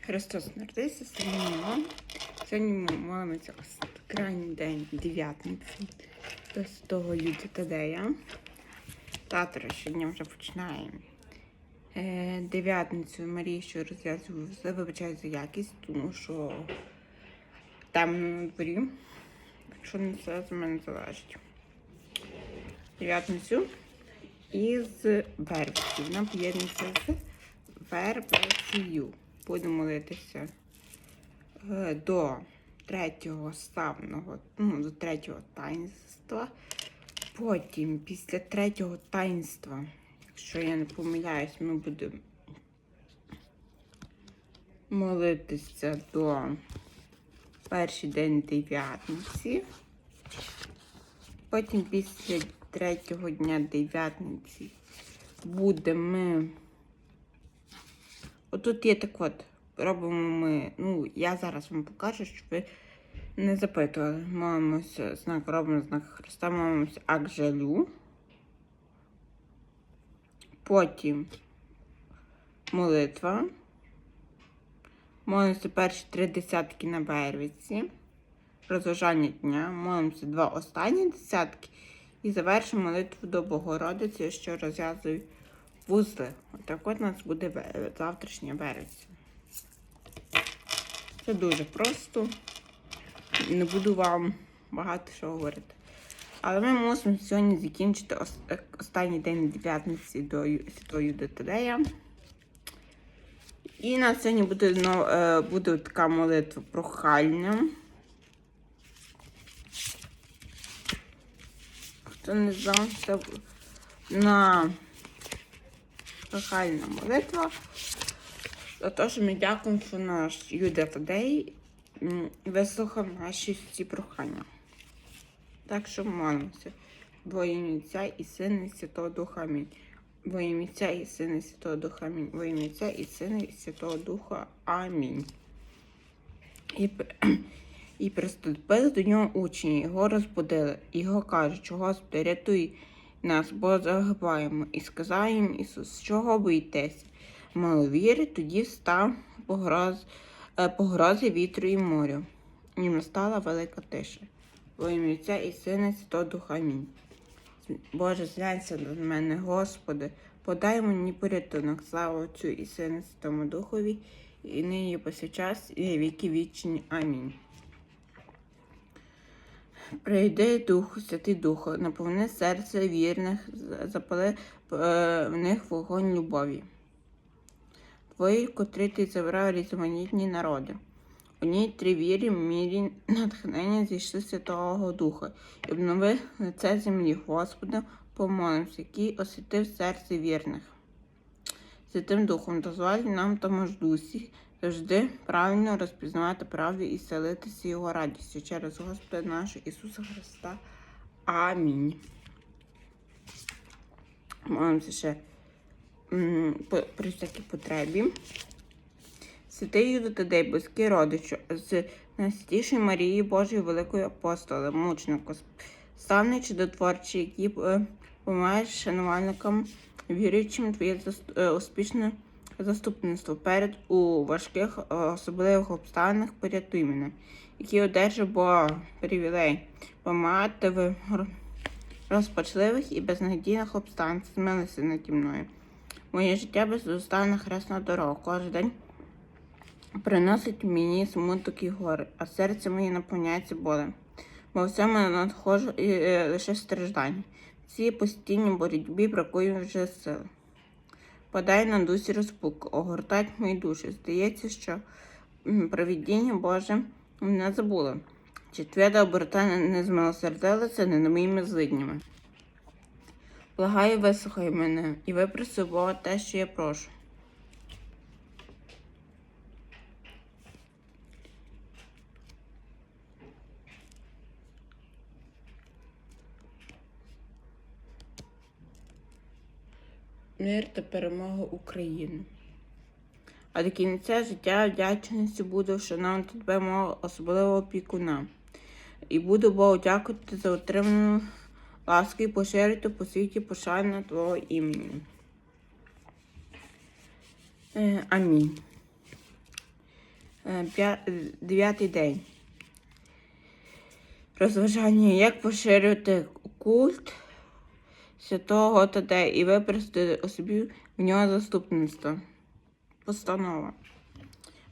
Христос народився, сьогодні. Сьогодні ми молимося крайній день дев'ятниці до Святого Юдя Тадея. Завтра щодня вже починаємо. Е, дев'ятницю Марії, що розв'язую, вибачаю за якість, тому що темно на дворі. Якщо не все з мене залежить. Дев'ятницю із вербців. Вона поєднується з вербцею. Будемо молитися е, до третього ставного, ну, до третього таїнства. Потім, після третього таїнства, якщо я не помиляюсь, ми будемо молитися до перший день дев'ятниці. Потім після третього дня дев'ятниці будемо. Отут є так от. Робимо ми. Ну, я зараз вам покажу, щоб ви не запитували. Молимося знак, робимо знак Христа, молимося Акжалю. Потім молитва. Молимося перші три десятки на Бервіці. Розважання дня. Молимося два останні десятки. І завершимо молитву до Богородиці, що розв'язує вузли. Отак от нас буде ве- завтрашня Бервіця. Це дуже просто. Не буду вам багато що говорити. Але ми мусимо сьогодні закінчити е, останній день дев'ятниці до Ю- Святого І на сьогодні буде, е, буде така молитва прохальна. Хто не знав, це на прохальна молитва. Що ми дякуємо, що наш Юда Тадей вислухав наші всі прохання. Так що молимося. Отця і Сина і Святого Духа Амінь. Отця і Сина і Святого Духа Амінь. Отця і Сина і Святого Духа Амінь. І, і приступили до нього учні, його розбудили. Його кажуть, Господи, рятуй нас, бо загибаємо. І сказав їм Ісус, чого боїтеся? Маловіри тоді став погроз, е, погрози вітру і морю. І настала велика тиша. Во ім'я і Сина і Святого Духа Амінь. Боже, зглянься до мене, Господи, подай мені порятунок, слава Отцю і Сину і Святому Духові, і нині повсякчас, і віки вічні. Амінь. Прийди Духу, Святий Духу, наповни серце вірних, запали е, в них вогонь любові. Твої, котрі ти забрав різноманітні народи. У ній три вірі, мірі, натхнення зійшли Святого Духа, і обнови лице землі, Господа, помолимся, який освятив серце вірних. Святим Духом дозволь нам тому ж дусі завжди правильно розпізнавати правду і селитися його радістю через Господа нашого Ісуса Христа. Амінь. Молимося ще при всякій потребі. Святий Юда Тадей, близький родич з найсвятішої Марії Божої Великої апостоли, мучнику, славний чудотворчий, який е, шанувальникам, віруючим твоє е, успішне заступництво перед у важких, е, особливих обставинах порятуй мене, який одержав привілей, помагати в розпачливих і безнадійних обставинах, змилися наді мною. Моє життя бездостанна хресна дорога. Кожен день приносить мені смуток і горе, а серце моє наповняється болем. Бо всьому надходжу і е, лише страждання. В цій постійній боротьбі бракує вже сил. Подай на дусі розпук, огортать мої душі. Здається, що провідіння Боже мене забуло. Чи твоя не не- не змилосердилася над моїми злиднями. Благаю, вислухай мене і випроси Бога те, що я прошу. Мир та перемога України. А до кінця життя вдячністю буду вшановувати тебе мого особливого опікуна. І буду Богу дякувати за отриману ласку і поширити по світі пошану Твого імені. Е, амінь. Е, Дев'ятий день. Розважання. Як поширювати культ святого Тадея і випростити особі в нього заступництво. Постанова.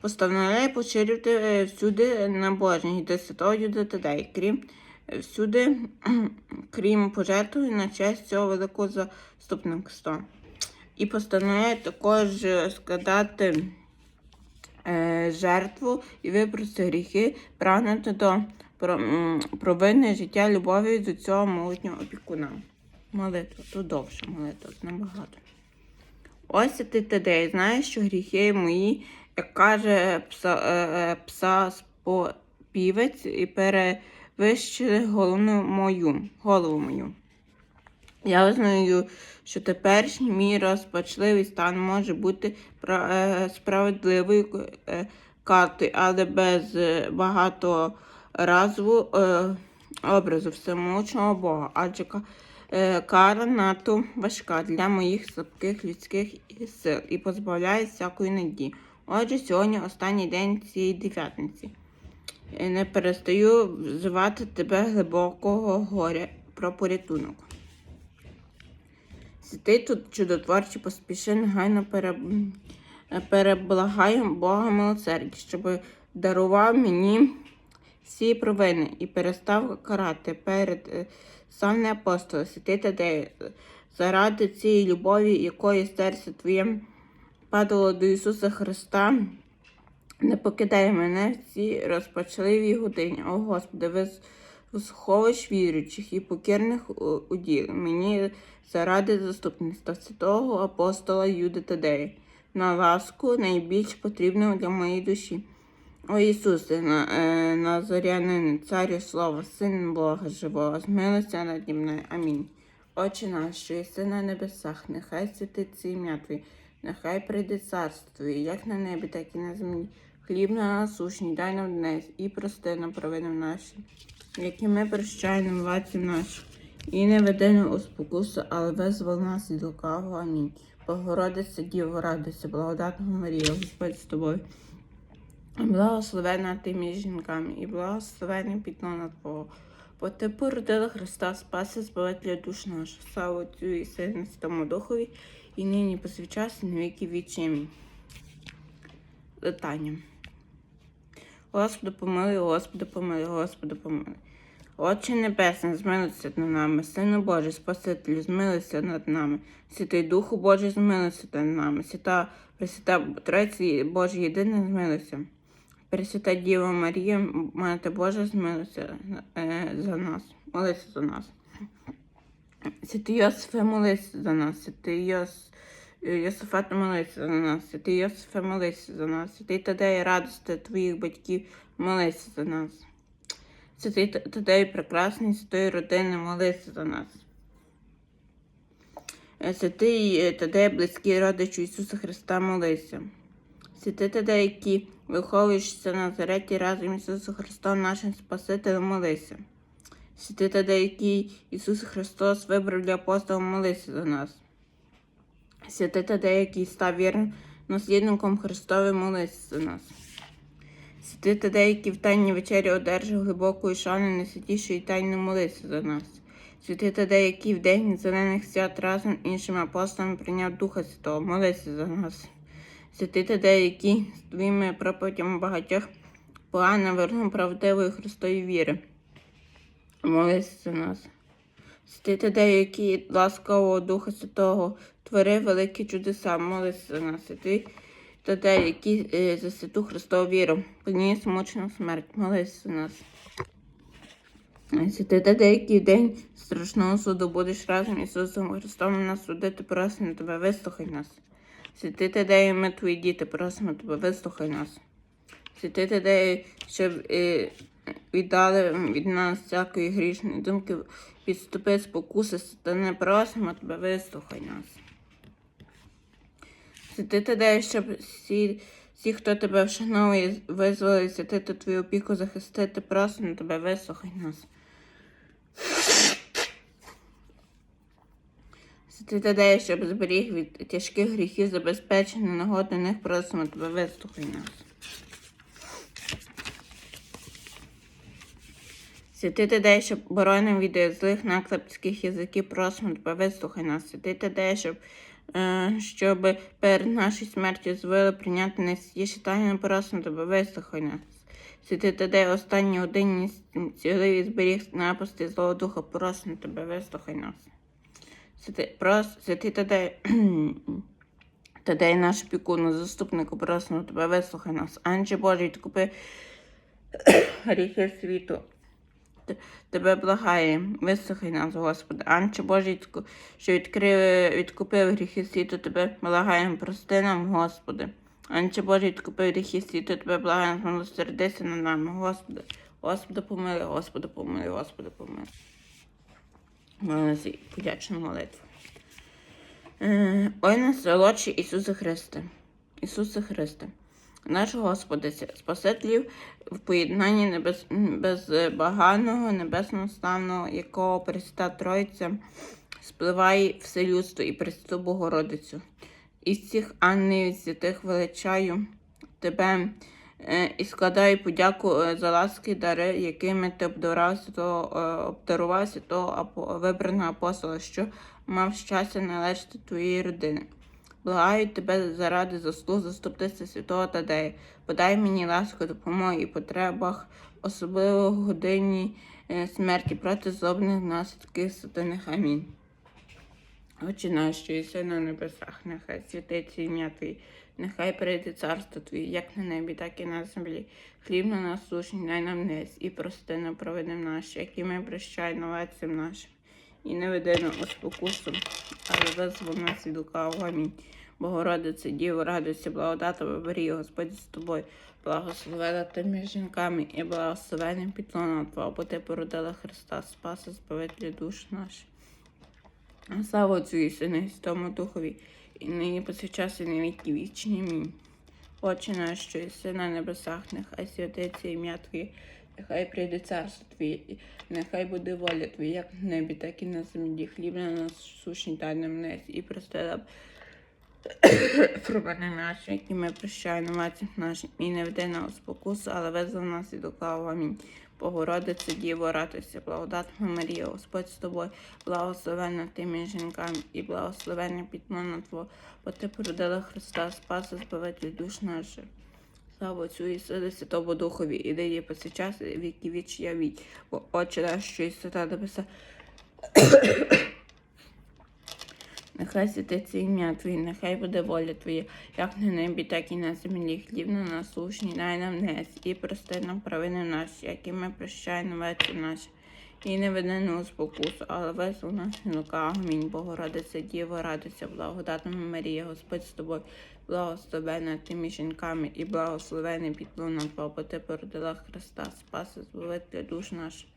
Постановляє поширювати е, всюди набожність до святого Юда Тадея, крім е, всюди, крім пожертви на честь цього великого заступництва. І постановляє також складати е, жертву і випрости гріхи, прагнути до про, м, провинне життя любові до цього могутнього опікуна. Молитва, тут довше молитва, тут набагато. Ось ти Тадей, знаєш, що гріхи мої, як каже пса, е, е, пса-співець, і перевищили головну мою, голову мою. Я визнаю, що теперішній мій розпачливий стан може бути е, справедливою картою, але без багаторазову е, образу всемогутнього Бога, адже кара надто важка для моїх слабких людських сил і позбавляє всякої надії. Отже, сьогодні останній день цієї дев'ятниці. Е, Не перестаю взивати тебе глибокого горя про порятунок. Ти тут чудотворчі поспіши, негайно переб... переблагаю Бога милосердя, щоб дарував мені всі провини і перестав карати перед не апостол, святий Тадей, заради цієї любові, якої серце твоє падало до Ісуса Христа. Не покидай мене в цій розпачливій годині. О Господи, ви сховиш віруючих і покірних уділ. Мені заради заступництва святого апостола Юди Тадея. На ласку найбільш потрібну для моєї душі. О Ісусе, е, Назарянин, царю слава, син Бога живого, змилися наді мною. Амінь. Отче наш, що єси на небесах, нехай святиться ім'я Твоє, нехай прийде царство як на небі, так і на землі. Хліб на насущний дай нам днес і прости нам провини наші, які ми прощаємо владцям нашим. І не веди нас у спокусу, але визвол нас від лукавого. Амінь. Богородиця Діво, радуйся, благодатного Марія, Господь з тобою. Благословена ти між жінками, і благословений підлона Твого. Бо ти породила Христа, спаси, збавителя душ наша, слава Отцю і Сину, Святому Духові, і нині посвячас, на віки вічні. Летання. Господи, помилуй, Господи, помилуй, Господи, помилуй. Отче Небесний, змилися над нами, Сину Божий, Спасителю, змилися над нами, Святий Духу Божий, змилися над нами, Свята Пресвята Тройці Божий єдине змилися. Пресвята Діва Марія, Мати Божа, змилися е, за нас, молися за нас. Святий Йосифе, молися за нас, святий Йос... Йосифат, молися за нас, святий Йосифе, молися за нас, святий Тадей, радости твоїх батьків, молися за нас. Святий Тадей, прекрасний, святої родини, молися за нас. Святий е, Тадей, близький родичу Ісуса Христа, молися. Святий Тадей, який на Назареті разом з Ісусом Христом, нашим Спасителем, молися. Святий Тадей, який Ісус Христос вибрав для апостола, молися за нас. Святий Тадей, який став вірним наслідником Христовим, молися за нас. Святий Тадей, який в тайній вечері одержав глибокої шани найсвятішої тайни, молися за нас. Святий Тадей, який в день зелених свят разом іншими апостолами прийняв Духа Святого, молися за нас. Святий Тадей, який з твоїми проповідями багатьох погано вернув правдивої Христової віри, молися за нас. Святий Тадей, який ласкового Духа Святого творив великі чудеса, молися за нас. Святий Тадей, який е, за святу Христову віру поніс мучену смерть, молися за нас. Святий Тадей, який в день страшного суду будеш разом Ісусом Христом нас судити, просимо тебе, вислухай нас. Святий Тадею, ми твої діти, просимо тебе, вислухай нас. Святий Тадею, щоб е, віддали від нас всякої грішної думки, підступи спокуси, сатани, просимо тебе, вислухай нас. Святий Тадею, щоб всі, всі, хто тебе вшановує, визволили святити твою опіку захистити, просимо тебе, вислухай нас. Цитадель, щоб зберіг від тяжких гріхів, забезпечено нагодних, просимо тебе вислухай нас. Святий Тадей, щоб боронив від злих наклепських язиків, просимо тебе вислухай нас. Святий Тадей, щоб е, щоб перед нашою смертю звели прийняти найсвятіші тайни, просимо тебе вислухай нас. Святий Тадей, останній один цілий зберіг напасти Злого Духа, просимо тебе вислухай нас. Святий, прос, святий Тадей, Тадей, наш пікуну, заступнику, просимо тебе, вислухай нас. Анче Божий, відкупи гріхи світу. Тебе благає, вислухай нас, Господи. Анче Божий, що відкрив, відкупив гріхи світу, тебе благаємо, прости нам, Господи. Анче Божий, відкупив гріхи світу, тебе благаємо, милосердися над нами, Господи. Господи, помили, Господи, помили, Господи, помили. Молимося і подячну молитву. Е, Ой нас, солодший Ісусе Христе, Ісусе Христе, наш Господи, Спасителів в поєднанні небес, безбаганого, небесного славного, якого Пресвята Троїця спливає все людство і Пресвяту Богородицю. Із цих ангелів святих величаю Тебе е, і складаю подяку е, за ласки дари, якими ти обдарував святого, е, обдарував святого вибраного апостола, що мав щастя належати твоїй родини. Благаю тебе заради заслуг заступитися святого Тадея. Подай мені ласку допомоги і потребах, особливо в годині е, смерті проти злобних наслідків сатаних. Амінь. Отче наш, єси на небесах, нехай святиться ім'я Твоє, нехай прийде царство Твоє, як на небі, так і на землі. Хліб на нас сушний, дай нам днес, і прости нам провини наші, які ми прощаємо новацям нашим. І не веди нас у спокусу, але визвол нас від лукавого. Амінь. Богородице, Діво, радуйся, благодатова Марія, Господь з тобою, благословена ти між жінками і благословенним підлоном Твого, бо ти породила Христа, Спаса, Збавителя душ наших. Слава Отцю і Сину і Святому Духові, і нині повсякчас і на віки вічні. Мій. Отче наш, що єси на небесах, нехай святиться ім'я Твоє, нехай прийде царство Твоє, нехай буде воля Твоя, як в небі, так і на землі. Хліб на нас сушні дай нам нес, і прости нам провини наші, які ми прощаємо мацях нашим, і не веди нас у спокусу, але визвав нас від лукавого. Амінь. Богородице, Діво, радуйся, благодатна Марія, Господь з тобою, благословенна ти між жінками, і благословенна підмона Твого, бо ти породила Христа, Спаса, Збавитель душ наших. Слава Отцю і і Святому Духові, і нині повсякчас, і віки віч я віть, бо Отче наш, що і свята небеса. Нехай святиться ім'я Твоє, нехай буде воля Твоя, як на небі, так і на землі. Хліб на насушний, дай нам нес, і прости нам провини наші, які ми прощаємо вечі наші. І не веди нас у спокусу, але весело нас лукавого. Амінь. Богородиця, Діво, радуйся, благодатна Марія, Господь з тобою, благословена ти між жінками, і благословений підлуна Твого, бо ти породила Христа, Спаса, збавителя душ наших.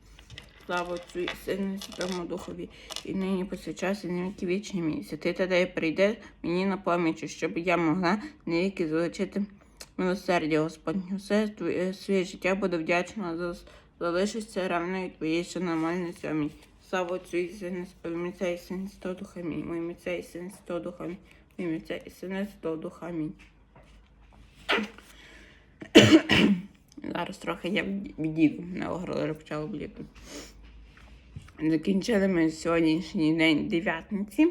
Слава Отцю і Сину Святому Духові, і нині повсякчас, і на віки вічні мій. Святий Тадей прийде мені на поміч, щоб я могла навіки залучити милосердя Господнє. Все твоє своє життя буду вдячна за залишишся равною твоєї шаномальності. Амінь. Слава Отцю і Сину, Споміця і Син Святого Духа Амінь. Моє Митця і Син Святого Духа Амінь. Моє Митця і Син Святого Духа Амінь. Зараз трохи я відійду, на горло почало боліти. Закінчили ми сьогоднішній день дев'ятниці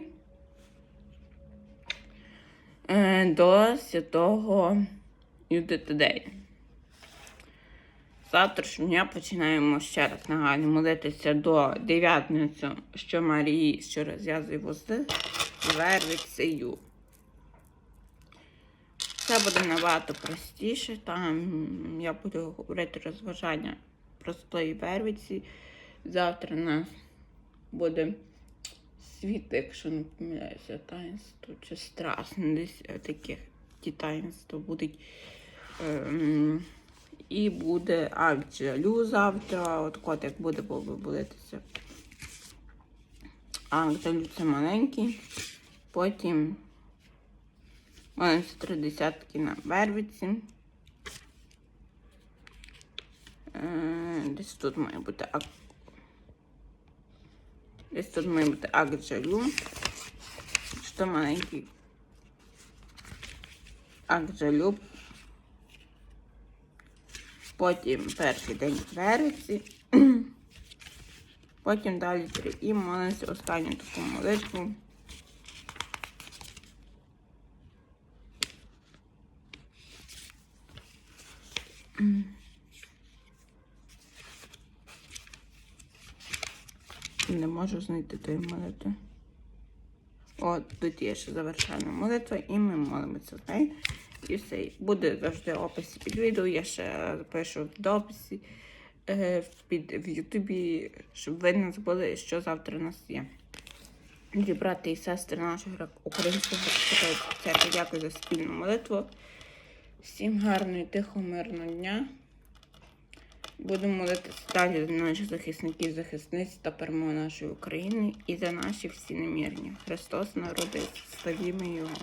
е, до святого Юди Тадея. Завтрашнього дня починаємо ще раз нагадую молитися до дев'ятниці, що Марії, що розв'язує вузи, вервицею. Це буде набагато простіше. Там я буду говорити розважання простої вервиці. Завтра у нас буде світ, якщо не помиляюся, таїнство чи страсне, десь таке ті таїнства будуть. Ем, і буде Акджалю завтра, от кот як буде болитися. Акджалю це маленький. Потім Ось три десятки на вервиці. Е, Десь тут має бути. Десь тут має бути акджалю. Що маленький акджалю. Потім перший день вервиці. Потім далі молимося останню таку молитву. Не можу знайти тої молитви. От тут є ще завершальна молитва, і ми молимося з нею. І все. Буде завжди опис під відео. Я ще запишу в дописі е, під, в Ютубі, щоб ви не забули, що завтра у нас є. Дорогі брати і сестри гра- українського церкви, дякую за спільну молитву. Всім гарного, і тихого, мирного дня. Будемо молитися далі за наших захисників, захисниць та перемоги нашої України і за наші всі немірні. Христос народився, славімо Його.